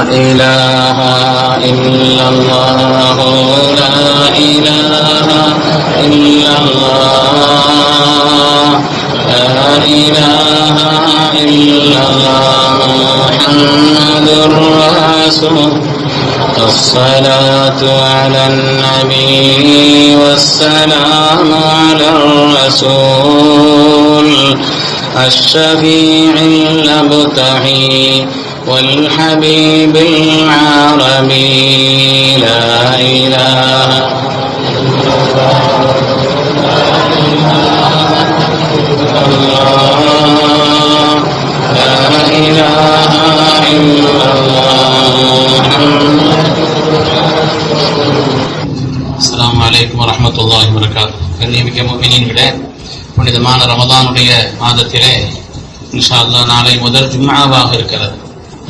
إله إلا الله لا إله إلا الله لا إله إلا الله محمد رسول الصلاة على النبي والسلام على الرسول الشفيع المبتغي والحبيب العربي لا إله إلا الله لا إله إلا الله அஸ்ஸலாமு அலைக்கும் வரஹ்மத்துல்லாஹி வபரகாத்துஹு கண்ணியமிக்க முஃமினீன்களே புனிதமான ரமதானுடைய மாதத்திலே இன்ஷா அல்லாஹ் நாளை முதல் ஜும்ஆவாக இருக்கிறது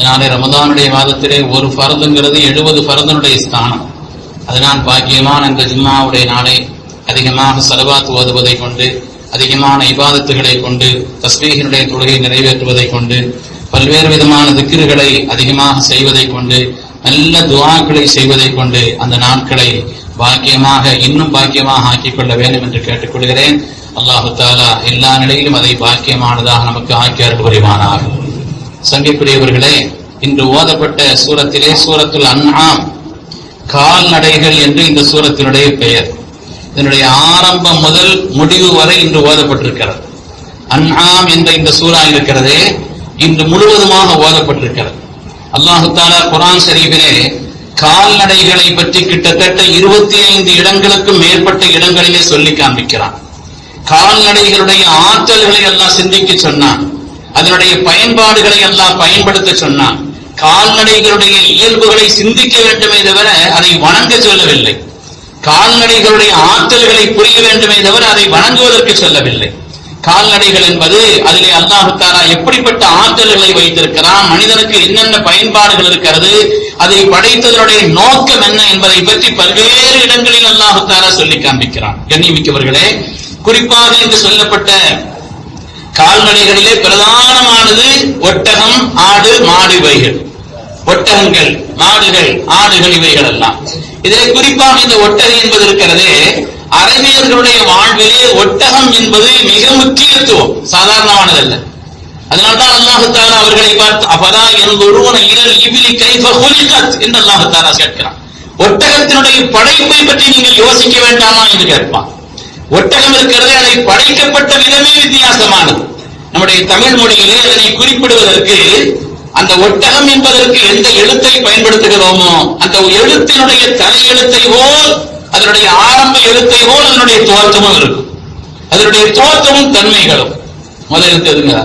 அதனாலே ரமதானுடைய மாதத்திலே ஒரு ஃபர்துங்கிறது எழுபது பரதனுடைய ஸ்தானம். அதனால் பாக்கியமான இந்த ஜும்மாவுடைய நாளை. அதிகமாக சலவாத் ஓதுவதை கொண்டு அதிகமான இபாதத்துகளை கொண்டு தஸ்மீகனுடைய தொழுகை நிறைவேற்றுவதை கொண்டு பல்வேறு விதமான திக்கிர்களை அதிகமாக செய்வதை கொண்டு நல்ல துவாக்களை செய்வதை கொண்டு அந்த நாட்களை பாக்கியமாக இன்னும் பாக்கியமாக ஆக்கிக் கொள்ள வேண்டும் என்று கேட்டுக்கொள்கிறேன். அல்லாஹு தாலா எல்லா நிலையிலும் அதை பாக்கியமானதாக நமக்கு ஆக்கி அருள் புரிவானாக சங்கிக்குரியவர்களே இன்று ஓதப்பட்ட சூரத்திலே சூரத்துல் அன்ஆம் கால்நடைகள் என்று இந்த சூரத்தினுடைய பெயர். இதனுடைய ஆரம்பம் முதல் முடிவு வரை இன்று ஓதப்பட்டிருக்கிறது. அன்ஆம் என்ற இந்த சூறா இருக்கிறதே இன்று முழுவதுமாக ஓதப்பட்டிருக்கிறது. அல்லாஹு தாலா குரான் ஷரீஃபிலே கால்நடைகளை பற்றி கிட்டத்தட்ட இருபத்தி ஐந்து இடங்களுக்கும் மேற்பட்ட இடங்களிலே சொல்லி காண்பிக்கிறான். கால்நடைகளுடைய ஆற்றல்களை எல்லாம் சிந்திக்க சொன்னான். அதனுடைய பயன்பாடுகளை எல்லாம் பயன்படுத்த சொன்னான். கால்நடைகளுடைய இயல்புகளை சிந்திக்க வேண்டுமே தவிர அதை வணங்க சொல்லவில்லை. கால்நடைகளுடைய ஆற்றல்களை புரிய வேண்டுமே தவிர அதை வணங்குவதற்கு சொல்லவில்லை. கால்நடைகள் என்பது அதிலே அல்லாஹுத்தாரா எப்படிப்பட்ட ஆற்றல்களை வைத்திருக்கிறான் மனிதனுக்கு என்னென்ன பயன்பாடுகள் இருக்கிறது அதை படைத்ததனுடைய நோக்கம் என்ன என்பதை பற்றி பல்வேறு இடங்களில் அல்லாஹுத்தாரா சொல்லி காண்பிக்கிறான். கண்ணியமிக்கவர்களே குறிப்பாக என்று சொல்லப்பட்ட கால்நடைகளிலே பிரதானமானது ஒட்டகம் ஆடு மாடு இவைகள். ஒட்டகங்கள் மாடுகள் ஆடுகள் இவைகள் எல்லாம் இதிலே குறிப்பாக இந்த ஒட்டகம் என்பது இருக்கிறதே அரபியர்களுடைய வாழ்விலே ஒட்டகம் என்பது மிக முக்கியத்துவம் சாதாரணமானதல்ல. அதனால்தான் அல்லாஹுத்தாரா அவர்களை பார்த்து அப்பதா என் ஒருவன இரல் இபிலி கைஃப ஹுலிகத் என்று அல்லாஹுத்தாரா கேட்கிறான். ஒட்டகத்தினுடைய படைப்பை பற்றி நீங்கள் யோசிக்க வேண்டாமா என்று கேட்பான். ஒட்டகம் இருக்கிறது அதை படைக்கப்பட்ட விதமே வித்தியாசமானது. நம்முடைய தமிழ் மொழியிலே அதனை குறிப்பிடுவதற்கு அந்த ஒட்டகம் என்பதற்கு எந்த எழுத்தை பயன்படுத்துகிறோமோ அந்த எழுத்தினுடைய தலை எழுத்தை போல் அதனுடைய ஆரம்ப எழுத்தை போல் அதனுடைய தோற்றமும் இருக்கும். அதனுடைய தோற்றமும் தன்மைகளும். முதல் எழுத்து எதுங்களா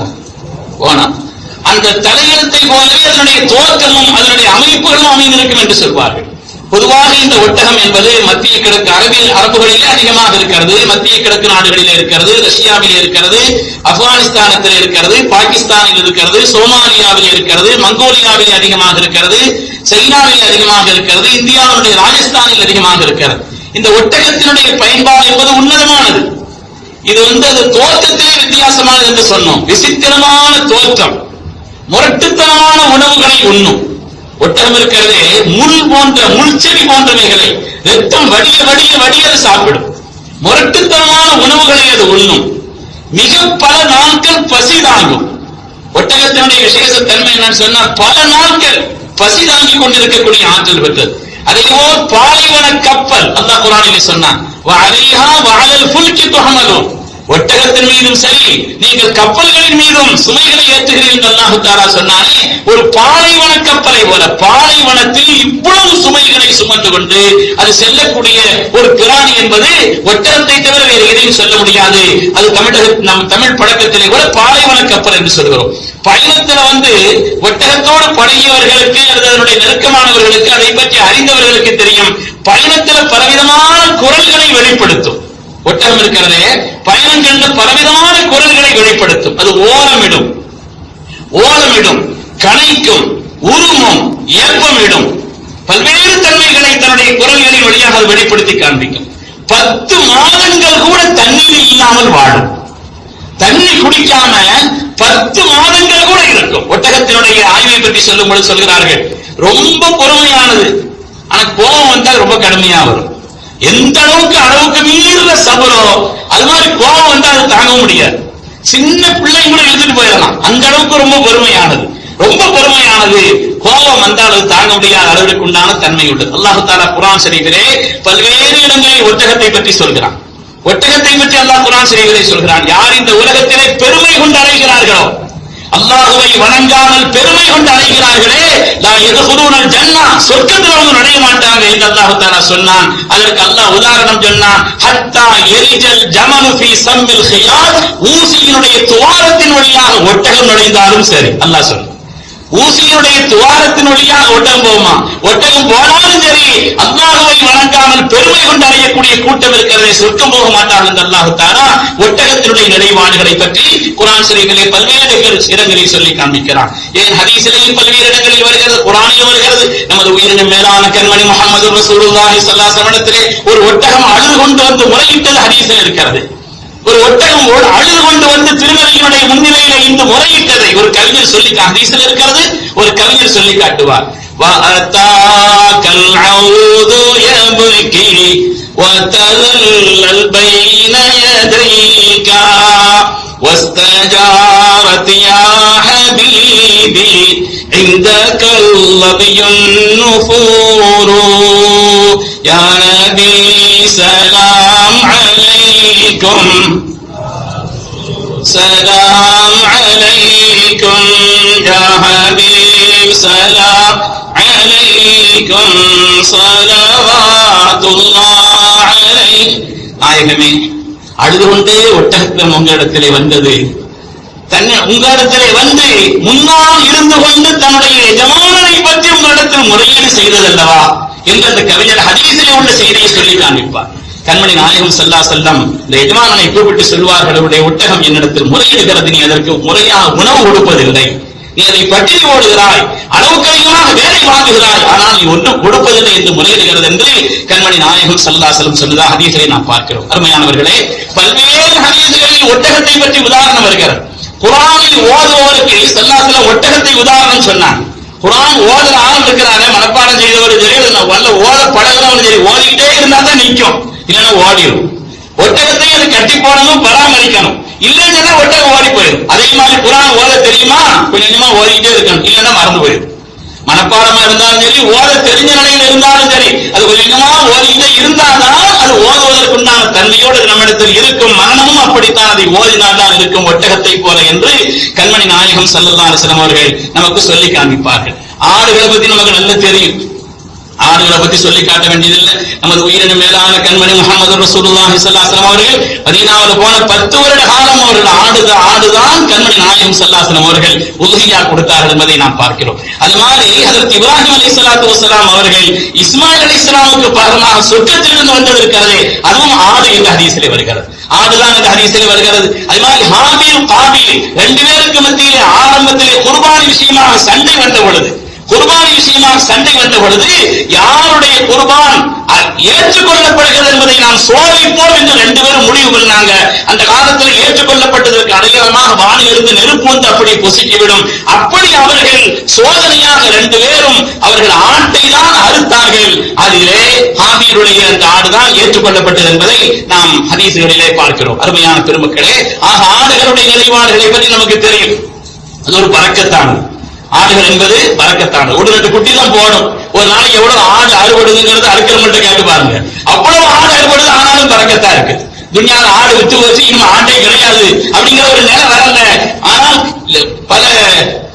அந்த தலையெழுத்தை போலவே அதனுடைய தோற்றமும் அதனுடைய அமைப்புகளும் அமைந்திருக்கும் என்று சொல்வார்கள். பொதுவாக இந்த ஒட்டகம் என்பது மத்திய கிழக்கு அரபில் அரபுகளிலே அதிகமாக இருக்கிறது மத்திய கிழக்கு நாடுகளிலே இருக்கிறது ரஷ்யாவில் இருக்கிறது ஆப்கானிஸ்தானத்தில் இருக்கிறது பாகிஸ்தானில் இருக்கிறது சோமாலியாவில் இருக்கிறது மங்கோலியாவில் அதிகமாக இருக்கிறது சைனாவில் அதிகமாக இருக்கிறது இந்தியாவுடைய ராஜஸ்தானில் அதிகமாக இருக்கிறது. இந்த ஒட்டகத்தினுடைய பயன்பாடு என்பது உன்னதமானது. இது வந்து அது தோற்றத்திலே வித்தியாசமானது என்று சொன்னோம். விசித்திரமான தோற்றம். முரட்டுத்தனமான உணவுகளை உண்ணும். ஒட்டகம் இருக்கிறது முள் போன்ற முள்செடி போன்றவைகளை. ரத்தம் வடிய வடிய வடிய அது சாப்பிடும். முரட்டுத்தனமான உணவுகளை அது உண்ணும். மிக பல நாட்கள் பசி தாங்கும். ஒட்டகத்தினுடைய விசேஷ தன்மை என்னன்னு சொன்னா பல நாட்கள் பசி தாங்கிக் கொண்டிருக்கக்கூடிய ஆற்றல் பெற்றது. அதேபோல் பாலைவன கப்பல் அல்லாஹ் குரானிலே சொன்னான் வஅலைஹா வாழல் ஃபுல்கி துகமலும் ஒட்டகத்தின் மீதும் சரி நீங்கள் கப்பல்களின் மீதும் சுமைகளை ஏற்றுகிறீர்கள் சொன்னாலே ஒரு பாலைவன கப்பலை போல பாலைவனத்தில் இவ்வளவு சுமைகளை சுமந்து கொண்டு அது செல்லக்கூடிய ஒரு பிராணி என்பது ஒட்டகத்தை தவிர வேறு எதையும் சொல்ல முடியாது. அது தமிழக நம் தமிழ் பழக்கத்திலே கூட பாலைவன கப்பல் என்று சொல்கிறோம். பயணத்துல வந்து ஒட்டகத்தோடு பழகியவர்களுக்கு அல்லது அதனுடைய நெருக்கமானவர்களுக்கு அதை பற்றி அறிந்தவர்களுக்கு தெரியும். பயணத்துல பலவிதமான குரல்களை வெளிப்படுத்தும். ஒட்டகம் இருக்கிறதே பயணங்கள்ல பலவிதமான குரல்களை வெளிப்படுத்தும். அது ஓலமிடும் ஓலமிடும் கனைக்கும் உருமும் ஏப்பமிடும் பல்வேறு தன்மைகளை தன்னுடைய குரல்களின் வழியாக அது வெளிப்படுத்தி காண்பிக்கும். பத்து மாதங்கள் கூட தண்ணீர் இல்லாமல் வாழும். தண்ணி குடிக்காம பத்து மாதங்கள் கூட இருக்கும். ஒட்டகத்தினுடைய ஆய்வை பற்றி சொல்லும் பொழுது சொல்கிறார்கள் ரொம்ப பொறுமையானது. ஆனா கோபம் வந்தால் ரொம்ப கடுமையா வரும். எந்த அளவுக்கு அளவுக்கு மீறின சபரோ அது மாதிரி கோபம் வந்து அது தாங்க முடியாது. சின்ன பிள்ளைங்க கூட எழுதிட்டு போயிடலாம். அந்த அளவுக்கு ரொம்ப பெருமையானது ரொம்ப பெருமையானது கோபம் வந்தால் அது தாங்க முடியாத அளவிற்கு உண்டான தன்மை உள்ளது அல்லாஹு தாலா குரான் ஷரீஃபிலே பல்வேறு இடங்களில் ஒட்டகத்தை பற்றி சொல்கிறான். ஒட்டகத்தை பற்றி அல்லாஹ் குரான் ஷரீஃபிலே சொல்கிறான். யார் இந்த உலகத்திலே பெருமை கொண்டு அடைகிறார்களோ அல்லாஹுவை வணங்காமல் பெருமை கொண்டு அழைக்கிறார்களே நான் எதுகுருனல் ஜன்னா. சொர்க்கத்தில் அவங்க நுழைய மாட்டாங்க என்று அல்லாஹு தாலா சொன்னான். அதற்கு அல்லாஹ் உதாரணம் சொன்னான். ஹத்தா எரிஜல் ஜமனு ஃபி சம்மில் ஹியாத் ஊசியினுடைய துவாரத்தின் வழியாக ஒட்டகம் நுழைந்தாலும் சரி. அல்லாஹ் சொன்னான். ஊசியினுடைய துவாரத்தின் வழியாக ஒட்டகம் போகுமா? ஒட்டகம் போனாலும் சரி அல்லாஹுவை வணங்காமல் பெருமை கொண்டு அடையக்கூடிய கூட்டம் இருக்கிறதை சொர்க்கம் போக மாட்டார்கள் என்று அல்லாஹு தாரா ஒட்டகத்தினுடைய நிலைப்பாடுகளை பற்றி குரான் சிறைகளை பல்வேறு இடங்கள் இடங்களில் சொல்லி காண்பிக்கிறான். ஏன் ஹதீஸிலேயும் பல்வேறு இடங்களில் வருகிறது குரானில் வருகிறது. நமது உயிரினம் மேலான கண்மணி முகமது ரசூலுல்லாஹி ஸல்லல்லாஹு ஒரு ஒட்டகம் அழுது கொண்டு வந்து முறையிட்டது ஹதீஸில் இருக்கிறது. ஒரு ஒட்டகம் ஓடு அழுது கொண்டு வந்து திருமலையினுடைய முன்னிலையில இந்த முறையிட்டதை ஒரு கவிஞர் சொல்லி ஹதீஸில் இருக்கிறது ஒரு கவிஞர் சொல்லி காட்டுவார் وأتاك العود يبكي وتذلل بين يديك واستجارت يا حبيبي عندك اللبي النفور يا نبي سلام عليكم سلام عليكم يا حبيب سلام عليكم صلوات الله عليه நாயகமே அழுது கொண்டே ஒட்டகத்திலும் உங்களிடத்திலே வந்தது தன்னை உங்களிடத்திலே வந்து முன்னால் இருந்து கொண்டு தன்னுடைய எஜமானனை பற்றி உங்களிடத்தில் முறையீடு செய்ததல்லவா என்று அந்த கவிஞர் ஹதீசிலே உள்ள செய்தியை சொல்லி காண்பிப்பார். கண்மணி நாயகம் சல்லா செல்லம் இந்த எஜமானனை கூப்பிட்டு சொல்வார்கள் அவருடைய ஒட்டகம் என்னிடத்தில் முறையிடுகிறது. நீ அதற்கு முறையாக உணவு கொடுப்பதில்லை. நீ அதை பட்டினி ஓடுகிறாய் அளவுக்கு அதிகமாக வேலை வாங்குகிறாய். ஆனால் நீ ஒன்றும் கொடுப்பதில்லை என்று முறையிடுகிறது என்று கண்மணி நாயகம் சல்லா செல்லம் சொல்லுதா ஹதீசரை நாம் பார்க்கிறோம். அருமையானவர்களே பல்வேறு ஹதீசுகளில் ஒட்டகத்தை பற்றி உதாரணம் வருகிறது. குரானில் ஓதுவோருக்கு சல்லாசலம் ஒட்டகத்தை உதாரணம் சொன்னான் குரான் ஓதுற ஆள் இருக்கிறாங்க மனப்பாடம் செய்தவர் சரி வல்ல ஓத பழகிறவன் சரி ஓதிக்கிட்டே இருந்தா தான் நிற்கும் இல்லைன்னா ஓடிடும் ஒட்டகத்தை அது கட்டி போடணும் பராமரிக்கணும். இல்லைன்னு சொன்னா ஒட்டகம் ஓடி போயிடும். அதே மாதிரி குரான் ஓத தெரியுமா? கொஞ்சமா ஓதிக்கிட்டே இருக்கணும். இல்லைன்னா மறந்து போயிடும். மனப்பாடமா இருந்தாலும் சரி ஓத தெரிஞ்ச நிலையில இருந்தாலும் சரி அது கொஞ்சம் கொஞ்சமா ஓதிக்கிட்டே இருந்தால்தான் அது ஓதுவதற்குண்டான தன்மையோடு நம்மிடத்தில் இருக்கும் மரணமும் அப்படித்தான் அதை ஓதினால்தான் இருக்கும் ஒட்டகத்தை போல என்று கண்மணி நாயகம் சல்லல்லா அலிஸ்லாம் அவர்கள் நமக்கு சொல்லி காண்பிப்பார்கள். ஆடுகளை பத்தி நமக்கு நல்லா தெரியும். ஆடுகளை பத்தி சொல்லி காட்ட வேண்டியதில்லை. நமது உயிரின மேலான கண்மணி முகமது ரசூலுல்லாஹி ஸல்லல்லாஹு அவர்கள் மதீனாவில் போன பத்து வருட காலம் அவர்கள் ஆடுத ஆடுதான் கண்மணி நாயகம் ஸல்லல்லாஹு அவர்கள் உதவியா கொடுத்தார்கள் என்பதை நாம் பார்க்கிறோம். அது மாதிரி அதற்கு இப்ராஹிம் இஸ்லாத்து வசலாம் அவர்கள் இஸ்மாயில் இஸ்லாமுக்கு பகரமாக சொர்க்கத்திலிருந்து வந்தது இருக்கிறதே அதுவும் ஆடு என்ற ஹதீஸிலே வருகிறது. ஆடுதான் என்ற ஹதீஸிலே வருகிறது. அது மாதிரி ஹாபியும் காபீல் ரெண்டு பேருக்கு மத்தியிலே ஆரம்பத்திலே குர்பானி விஷயமாக சண்டை வந்த பொழுது குர்பான் விஷயமாக சண்டை வந்த பொழுது யாருடைய குர்பான் ஏற்றுக்கொள்ளப்படுகிறது என்பதை நாம் சோதிப்போம் என்று ரெண்டு பேரும் முடிவு பண்ணாங்க. அந்த காலத்தில் ஏற்றுக்கொள்ளப்பட்டதற்கு அடையாளமாக வானிலிருந்து நெருப்பு வந்து அப்படி பொசுக்கிவிடும் அப்படி அவர்கள் சோதனையாக ரெண்டு பேரும் அவர்கள் ஆட்டை தான் அறுத்தார்கள். அதிலே ஹாபீருடைய அந்த ஆடுதான் ஏற்றுக்கொள்ளப்பட்டது என்பதை நாம் ஹதீசுகளிலே பார்க்கிறோம். அருமையான பெருமக்களே ஆக ஆடுகளுடைய நிலைப்பாடுகளை பற்றி நமக்கு தெரியும். அது ஒரு பறக்கத்தான். ஆடுகள் என்பது வரக்கத்தான ஒரு ரெண்டு குட்டி தான் போடும் ஒரு நாளைக்கு எவ்வளவு ஆடு அறுபடுதுங்கிறது அறுக்கிறவங்கள்ட்ட கேட்டு பாருங்க. அவ்வளவு ஆடு அறுபடுது ஆனாலும் பறக்கத்தா இருக்கு. துணியால ஆடு விட்டு வச்சு இன்னும் ஆட்டே கிடையாது அப்படிங்கிற ஒரு நிலை வரல. ஆனால் பல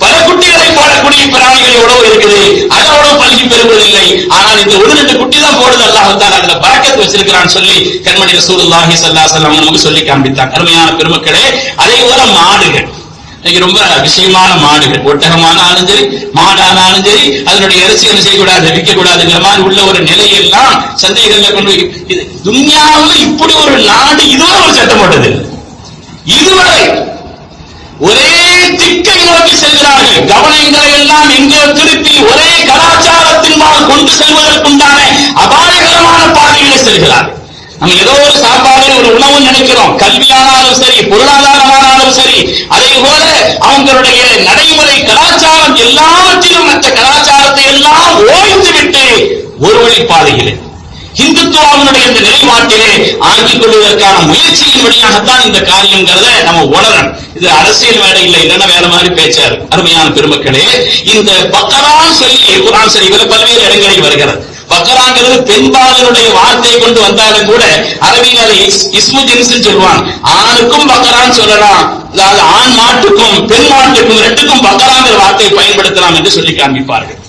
பல குட்டிகளை போடக்கூடிய பிராணிகள் எவ்வளவு இருக்குது. அது அவ்வளவு பல்கி பெறுவதில்லை ஆனால் இந்த ஒரு ரெண்டு குட்டி தான் போடுது அல்லாஹ் அதுல பறக்கத்து வச்சிருக்கிறான்னு சொல்லி கண்மணி ரசூல் அல்லாஹி சல்லா சல்லாம் நமக்கு சொல்லி காண்பித்தான். அருமையான பெருமக்களே அதே போல மாடுகள். இன்னைக்கு ரொம்ப விஷயமான மாடுகள் ஒட்டகமானாலும் சரி மாடானாலும் சரி அதனுடைய இறைச்சி என்ன செய்யக்கூடாது? விற்கக்கூடாதுங்கிற மாதிரி உள்ள ஒரு நிலையெல்லாம் சந்தைகள்ல கொண்டு இது துன்யாவில் இப்படி ஒரு நாடு இதுவரை ஒரு சட்டம் போட்டது. இதுவரை ஒரே திக்கை நோக்கி செல்கிறார்கள். கவனங்களை எல்லாம் எங்கே திருப்பி ஒரே கலாச்சாரத்தின்பால் கொண்டு செல்வதற்குண்டான அபாயகரமான பாதையிலே செல்கிறார்கள். நம்ம ஏதோ ஒரு சாப்பாடு ஒரு உணவு நினைக்கிறோம். கல்வியானாலும் சரி பொருளாதாரமானாலும் சரி அதே போல அவங்களுடைய நடைமுறை கலாச்சாரம் எல்லாவற்றிலும் மற்ற கலாச்சாரத்தை எல்லாம் ஓய்ந்து விட்டு ஒரு வழி பாதையிலே இந்துத்துவாவினுடைய இந்த நிலைப்பாட்டிலே ஆக்கிக் கொள்வதற்கான முயற்சியின் வழியாகத்தான் இந்த காரியங்கிறத நம்ம உணரணும். இது அரசியல் வேலை இல்லை இல்லைன்னா வேற மாதிரி பேச்சாரு? அருமையான பெருமக்களே இந்த பக்கரான் சொல்லி குரான் சரி பல்வேறு இடங்களில் வருகிறது. பக்கராங்கிறது பெண்பாளருடைய வார்த்தையை கொண்டு வந்தாலும் கூட அரபியில் அதை இஸ்- இஸ்மு சொல்லுவாங்க. ஆணுக்கும் பக்கரான் சொல்லலாம். அதாவது ஆண் மாட்டுக்கும் பெண் மாட்டுக்கும் ரெண்டுக்கும் பக்கராங்கிற வார்த்தையை பயன்படுத்தலாம் என்று சொல்லி காண்பிப்பார்கள்.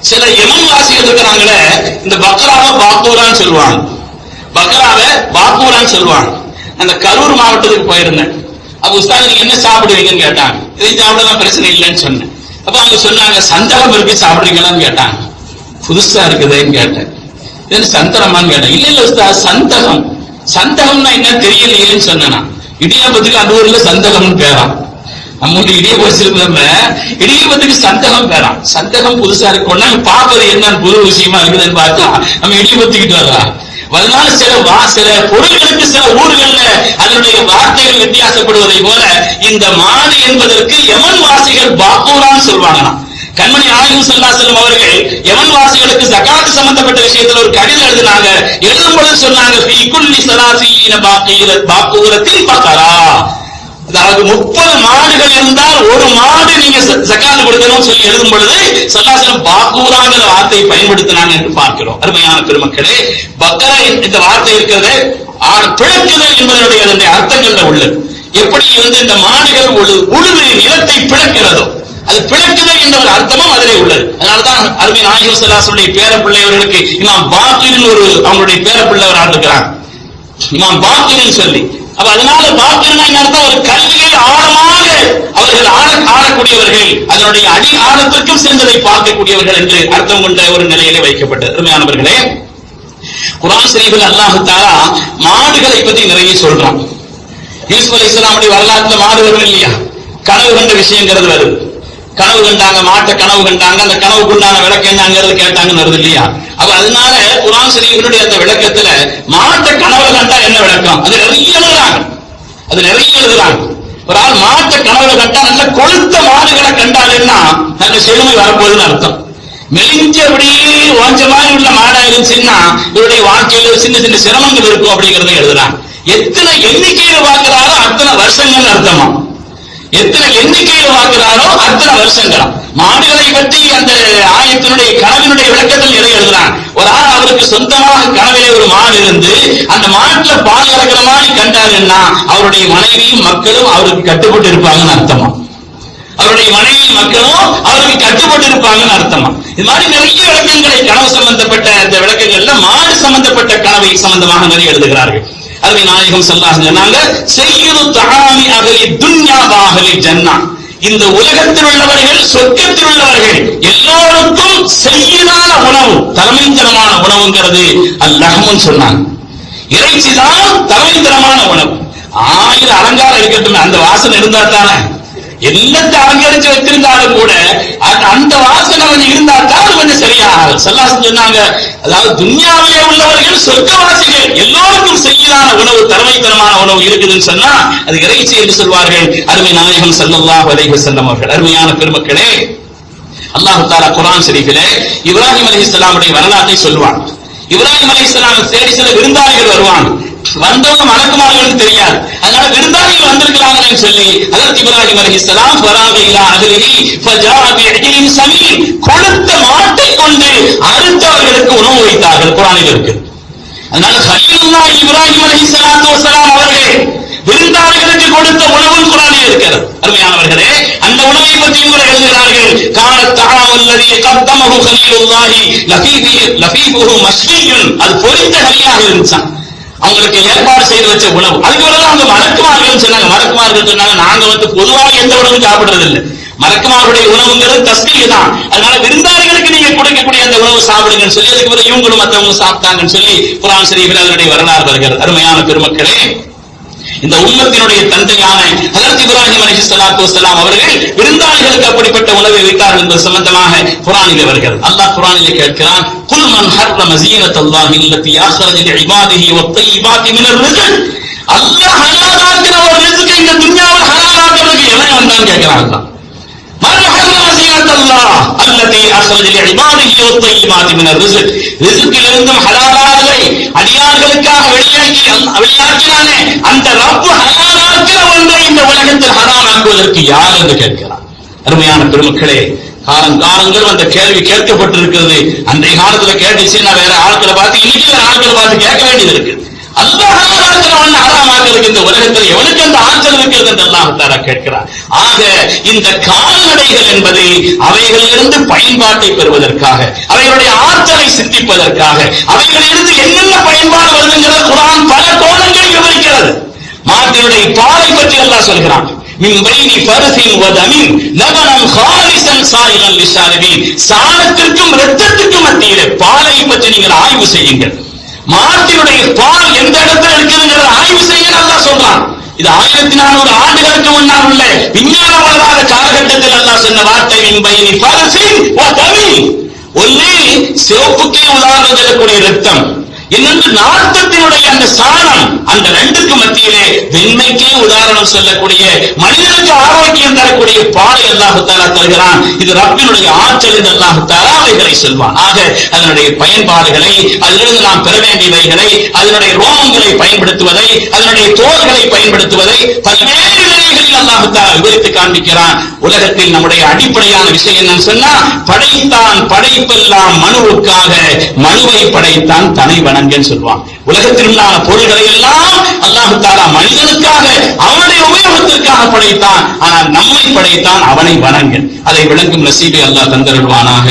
சில எமன் வாசிகள் இருக்கிறாங்களே இந்த பக்ராவை பாக்கூரான்னு சொல்லுவாங்க. பக்ராவை பாக்கூரான்னு சொல்லுவாங்க. அந்த கரூர் மாவட்டத்துக்கு போயிருந்தேன். அப்ப உஸ்தா நீங்க என்ன சாப்பிடுவீங்கன்னு கேட்டாங்க. இதை சாப்பிடலாம் பிரச்சனை இல்லைன்னு சொன்னேன். அப்ப அவங்க சொன்னாங்க சந்தகம் இருக்கு சாப்பிடுவீங்களான்னு கேட்டாங்க. புதுசா இருக்குதேன்னு கேட்டேன். இது சந்தனமான்னு கேட்டேன். இல்ல இல்ல உஸ்தாத் சந்தகம். சந்தகம்னா என்ன? தெரியலையேன்னு சொன்னேன். இடியாபத்துக்கு இடியாப்பத்துக்கு அந்த ஊர்ல சந்தகம்னு பேராம். நம்மளுக்கு இடிய வச்சிருந்தோம்ல இடியபத்துக்கு சந்தகம் பேரா சந்தகம் புதுசா இருக்கும்னா பாப்பது என்ன புது விஷயமா இருக்குதுன்னு பார்த்தா நம்ம இடியபத்துக்கிட்டு வரலாம். அதனால சில வா சில பொருள்களுக்கு சில ஊர்கள்ல அதனுடைய வார்த்தைகள் வித்தியாசப்படுவதை போல இந்த மாடு என்பதற்கு எமன் வாசிகள் பாப்பூரான்னு சொல்லுவாங்களாம். கண்மணி நாயகம் ஸல்லல்லாஹு செல்லும் அவர்கள் எமன் வாசிகளுக்கு ஜகாத்து சம்பந்தப்பட்ட விஷயத்துல ஒரு கடிதம் எழுதினாங்க. எழுதும் பொழுது சொன்னாங்க ஃபீ குல்லி ஸலாசீன பாக்கீர பாக்கூரத்தின் பார்த்தாரா அதாவது முப்பது மாடுகள் இருந்தால் ஒரு மாடு நீங்க ஜக்காத்து கொடுக்கணும் சொல்லி எழுதும் பொழுது சல்லாசலம் பாக்கூராங்கிற வார்த்தையை பயன்படுத்தினாங்க என்று பார்க்கிறோம். அருமையான பெருமக்களே பக்கர இந்த வார்த்தை இருக்கிறது. ஆ- பிளக்குதல் என்பதனுடைய அதனுடைய அர்த்தங்கள்ல உள்ளது. எப்படி வந்து இந்த மாடுகள் உழு- உழுது நிலத்தை பிழக்கிறதோ அது பிழைக்குதல் என்ற ஒரு அர்த்தமும் அதிலே உள்ளது. அதனாலதான் அருமை நாயகம் செல்லாசனுடைய பேர பிள்ளைவர்களுக்கு இமாம் பாக்கிரின் ஒரு அவங்களுடைய பேர பிள்ளை ஒரு இமாம் பாக்கிரன் சொல்லி. அப்ப அதனால பாக்கிரனா என்ன ஒரு கல்வியை ஆழமாக அவர்கள் ஆட ஆடக்கூடியவர்கள் அதனுடைய அடி ஆழத்திற்கும் சென்றதை பார்க்கக்கூடியவர்கள் என்று அர்த்தம் கொண்ட ஒரு நிலையிலே வைக்கப்பட்டது. அருமையானவர்களே குரான் ஷரீஃபில் அல்லாஹ் தாலா மாடுகளை பத்தி நிறைய சொல்றான். யூசுப் அலி இஸ்லாமுடைய வரலாற்றுல மாடு வரும் இல்லையா கனவு கண்ட விஷயங்கிறது வருது. கனவு கண்டாங்க மாட்டை கனவு கண்டாங்க அந்த கனவுக்கு உண்டான விளக்கம் என்னங்கிறது கேட்டாங்கன்னு வருது இல்லையா? அப்ப அதனால குரான் ஷரீஃபினுடைய அந்த விளக்கத்துல மாட்டை கனவுல கண்டா என்ன விளக்கம்? அது நிறைய எழுதுறாங்க. அது நிறைய எழுதுறாங்க. ஒரு ஆள் மாட்டை கனவுல கண்டா நல்ல கொளுத்த மாடுகளை கண்டாலுன்னா நல்ல செழுமை வரப்போகுதுன்னு அர்த்தம். மெலிஞ்ச அப்படியே ஓஞ்ச மாதிரி உள்ள மாடா இருந்துச்சுன்னா இவருடைய வாழ்க்கையில சின்ன சின்ன சிரமங்கள் இருக்கும் அப்படிங்கறத எழுதுறாங்க. எத்தனை எண்ணிக்கையில பாக்குறாரோ அத்தனை வருஷங்கள் அர்த்தமா? எத்தனை எண்ணிக்கையில வாங்குகிறாரோ அத்தனை வருஷங்களாம். மாடுகளை பற்றி அந்த ஆயத்தினுடைய கனவினுடைய விளக்கத்தில் நிறைய எழுதுறான்? ஒரு ஆள் அவருக்கு சொந்தமாக கனவிலே ஒரு மாடு இருந்து அந்த மாட்டுல பால் கறக்கிற மாதிரி கண்டாருன்னா அவருடைய மனைவியும் மக்களும் அவருக்கு கட்டுப்பட்டு இருப்பாங்கன்னு அர்த்தமா? அவருடைய மனைவி மக்களும் அவருக்கு கட்டுப்பட்டு இருப்பாங்கன்னு அர்த்தமா? இது மாதிரி நிறைய விளக்கங்களை கனவு சம்பந்தப்பட்ட இந்த விளக்கங்கள்ல மாடு சம்பந்தப்பட்ட கனவை சம்பந்தமாக நிறைய எழுதுகிறார்கள். அருமை நாயகம் சொல்லாங்க சொன்னாங்க செய்யுது தகாமி அகலி துன்யா வாகலி ஜன்னா. இந்த உலகத்தில் உள்ளவர்கள் சொர்க்கத்தில் உள்ளவர்கள் எல்லோருக்கும் செய்யதான உணவு தலைமைத்தனமான உணவுங்கிறது அல்லஹமும் சொன்னாங்க. இறைச்சிதான் தலைமைத்தனமான உணவு. ஆயிரம் அலங்காரம் இருக்கட்டும் அந்த வாசனை இருந்தா தானே. எல்லாத்தை அலங்கரிச்சு வச்சிருந்தாலும் கூட அந்த- வாசனை கொஞ்சம் இருந்தா தான் கொஞ்சம் சரியாகும் சல்லாசன் சொன்னாங்க அதாவது துன்யாவிலே உள்ளவர்கள் சொர்க்கவாசிகள் எல்லோருக்கும் செய்யலான உணவு தலைமைத்தனமான உணவு இருக்குதுன்னு சொன்னா அது இறைச்சி என்று சொல்வார்கள். அருமை நாயகம் செல்லல்லா வலைகு வஸல்லம் அவர்கள் அருமையான பெருமக்களே அல்லாஹ் தாலா குரான் ஷரீஃபிலே இப்ராஹிம் அலைஹிஸ்ஸலாமுடைய வரலாற்றை சொல்லுவான் இப்ராஹிம் அலைஹிஸ்ஸலாம் தேடி சில விருந்தாளிகள் வருவாங்க. வந்தவங்க மலக்குமார்களுக்கு தெரியாது. அதனால விருந்தாளிகள் வந்திருக்கிறாங்கன்னு சொல்லி அதற்கு இப்ராஹிம் அலி இஸ்லாம் இலா அஹ்லிஹி ஃபஜாஅ கொழுத்த மாட்டை கொண்டு அறுத்தவர்களுக்கு உணவு வைத்தார்கள் குரானில் இருக்கு. அதனால ஹலீலுல்லாஹ் இப்ராஹிம் அலி சலாத்து வஸலாம் அவர்களே விருந்தாளிகளுக்கு கொடுத்த உணவும் குரானில் இருக்கிறது. அருமையானவர்களே அந்த உணவை பற்றி கூட எழுதுகிறார்கள். கால தஆம் அல்லதி கத்தமஹு ஹலீலுல்லாஹி லஃபீஃபி லஃபீஃபுஹு மஷ்வியுன் அது பொறித்த கலியாக இருந்துச்சாம். அவங்களுக்கு ஏற்பாடு செய்து வச்ச உணவு. அதுக்கு பிறகு அவங்க மறக்குமார்கள் சொன்னாங்க. மறக்குமார்கள் சொன்னாங்க நாங்க வந்து பொதுவாக எந்த உணவும் சாப்பிடுறது இல்லை மறக்குமாருடைய உணவுங்கிறது தஸ்கரிய தான். அதனால விருந்தாளிகளுக்கு நீங்க கொடுக்கக்கூடிய அந்த உணவு சாப்பிடுங்கன்னு சொல்லி அதுக்கு பிறகு இவங்களும் மற்றவங்க சாப்பிட்டாங்கன்னு சொல்லி குரான் ஷரீஃபில் அதனுடைய வரலாறு வருகிறது. அருமையான பெருமக்களே இந்த உம்மத்தினுடைய தந்தையான ஹலத் இப்ராஹிம் அலி சலாத்து வசலாம் அவர்கள் விருந்தாளிகளுக்கு அப்படிப்பட்ட உணவை வைத்தார்கள் என்பது சம்பந்தமாக குரானிலே வருகிறது. அல்லாஹ் குரானிலே கேட்கிறான் குல் மன் ஹர்ரம ஜீனத் அல்லாஹ் இல்லத்தி யாஹரஜ் லி இபாதிஹி வ தய்யிபாதி மினர் ரிஸ்க். அல்லாஹ் ஹலாலாக்கிற ஒரு ரிஸ்க் இந்த துன்யாவில் ஹலாலாக்குறதுக்கு எவன் வந்தான் கேட்கிறான் அல்லாஹ். மன் ஹர்ரம சுப்ஹானல்லாஹ் அல்லதி அஹ்ரஜல் இபாதிஹி யார் என்று கேட்கிறார் அருமையான பெருமக்களே காலம் காலங்கள் அந்த கேள்வி கேட்கப்பட்டிருக்கிறது அன்றைய காலத்துல கேட்டுச்சு நான் வேற ஆட்களை பார்த்து இன்னைக்கு ஆட்களை பார்த்து கேட்க வேண்டியது இருக்கு அல்லாஹ் ஹலாலாக்கிற ஹராமாக்கிறதுக்கு இந்த உலகத்தில் எவனுக்கு அந்த ஆற்றல் இருக்கிறது என்று அல்லாஹ் தாரா கேட்கிறார் ஆக இந்த கால்நடைகள் என்பது அவைகளிலிருந்து பயன்பாட்டை பெறுவதற்காக அவைகளுடைய ஆற்றலை சித்திப்பதற்காக அவைகளிலிருந்து என்னென்ன பயன்பாடு வருதுங்கிறத குரான் பல கோணங்களில் விவரிக்கிறது மாட்டினுடைய பாலை பற்றி அல்லாஹ் சொல்கிறான் من بين فرث ودم لبنا خالصا سائغا للشاربين சாணத்திற்கும் இரத்தத்திற்கும் மத்தியிலே பாலை பற்றி நீங்கள் ஆய்வு செய்யுங்கள் மாட்டினுடைய பால் எந்த இடத்துல இருக்குதுங்கிறத ஆய்வு செய்ய நல்லா சொல்றான். இது ஆயிரத்தி நானூறு ஆண்டுகளுக்கு முன்னால் உள்ள விஞ்ஞானம் வளராத காலகட்டத்தில் அல்லாஹ் சொன்ன வார்த்தை மின்பயனி பரசின் தமிழ் ஒன்று சிவப்புக்கே உதாரணம் சொல்லக்கூடிய ரத்தம். இன்னொன்று நாட்டத்தினுடைய அந்த சாணம் அந்த ரெண்டுக்கு மத்தியிலே வெண்மைக்கே உதாரணம் சொல்லக்கூடிய மனிதனுக்கு ஆரோக்கியம் தரக்கூடிய பாலை அல்லாஹு தருகிறான். இது ரப்பினுடைய ஆற்றல் என்று அல்லாஹு அவைகளை சொல்வான். ஆக அதனுடைய பயன்பாடுகளை அதிலிருந்து நாம் பெற வேண்டியவைகளை அதனுடைய ரோமங்களை பயன்படுத்துவதை அதனுடைய தோள்களை பயன்படுத்துவதை பல்வேறு நிலைகளில் விவரித்து காண்பிக்கிறான். உலகத்தில் நம்முடைய அடிப்படையான விஷயம் என்னன்னு சொன்னா படைத்தான் படைப்பெல்லாம் மனுவுக்காக மனுவை படைத்தான் தனை வணங்கன்னு சொல்லுவான் உலகத்தில் உண்டான பொருள்களை எல்லாம் அல்லாஹு மனிதனுக்காக அவனுடைய உபயோகத்திற்காக படைத்தான். ஆனால் நம்மை படைத்தான் அவனை வணங்க அதை விளங்கும் நசீபை அல்லாஹ் தந்தருள்வானாக.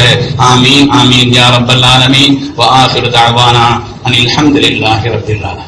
ஆமீன் ஆமீன் யா ரப்பல் ஆலமீன். வ ஆஃபிரு தஅவானா அனில் ஹம்துலில்லாஹி ரப்பில் ஆலமீன்.